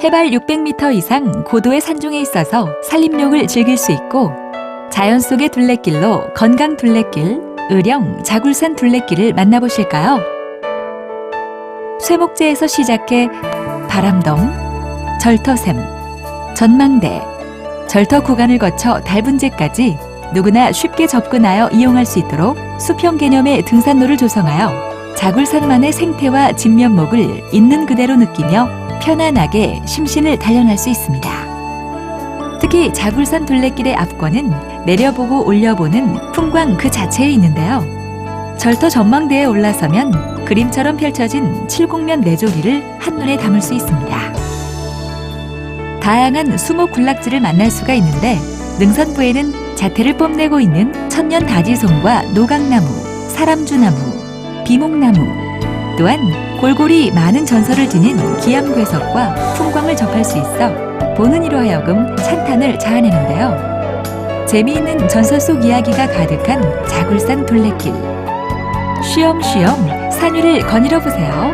해발 600m 이상 고도의 산중에 있어서 산림욕을 즐길 수 있고 자연 속의 둘레길로 건강 둘레길, 의령 자굴산 둘레길을 만나보실까요? 쇠목재에서 시작해 바람덤, 절터샘, 전망대, 절터 구간을 거쳐 달분제까지 누구나 쉽게 접근하여 이용할 수 있도록 수평 개념의 등산로를 조성하여 자굴산만의 생태와 진면목을 있는 그대로 느끼며 편안하게 심신을 단련할 수 있습니다. 특히 자굴산 둘레길의 앞권은 내려보고 올려보는 풍광 그 자체에 있는데요. 절터 전망대에 올라서면 그림처럼 펼쳐진 칠곡면 내조리를 한눈에 담을 수 있습니다. 다양한 수목 군락지를 만날 수가 있는데 능선부에는 자태를 뽐내고 있는 천년 다지송과 노각나무, 사람주나무, 비목나무 또한 골고리 많은 전설을 지닌 기암괴석과 풍광을 접할 수 있어 보는 이로 하여금 찬탄을 자아내는데요. 재미있는 전설 속 이야기가 가득한 자굴산 둘레길. 쉬엄쉬엄 산 위를 거닐어 보세요.